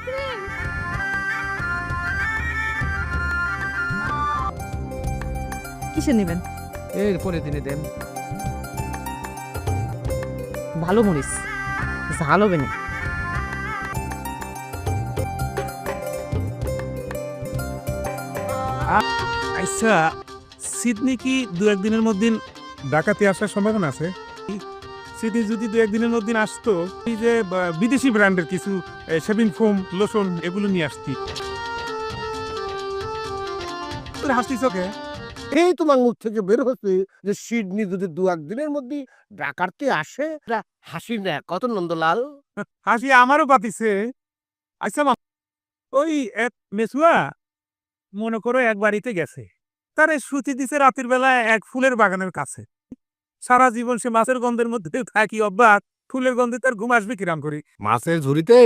Ice cream কিসে নেবেন? এর পরে দিনে দেন। ভালো মরিচ। ঝাল হবে না। আচ্ছা সিডনি কি দু একদিনের মধ্যে ডাকাতি আসার সম্ভাবনা আছে? সিডনি যদি দু একদিনের মধ্যে আসতো এই যে বিদেশি ব্র্যান্ডের কিছু শেভিং ফোম লোশন এগুলো নিয়ে আসতি। তোর হাসতিস ওকে? এই তোমার মুখ থেকে বের হচ্ছে যে সিডনি যদি দু একদিনের মধ্যে ডাকারতে আসে এটা হাসি না কত নন্দলাল? হাসি আমারও পাতিছে। আচ্ছা মা ওই এক মেসুয়া মনে করো এক বাড়িতে গেছে। তারে সুতি দিছে রাতের বেলা এক ফুলের বাগানের কাছে। সারা জীবন সে মাছের গন্ধের মধ্যে থাকি অভ্যাস ফুলের গন্ধে তার ঘুম আসবে কিরাম করি? মাছের ঝুড়িতে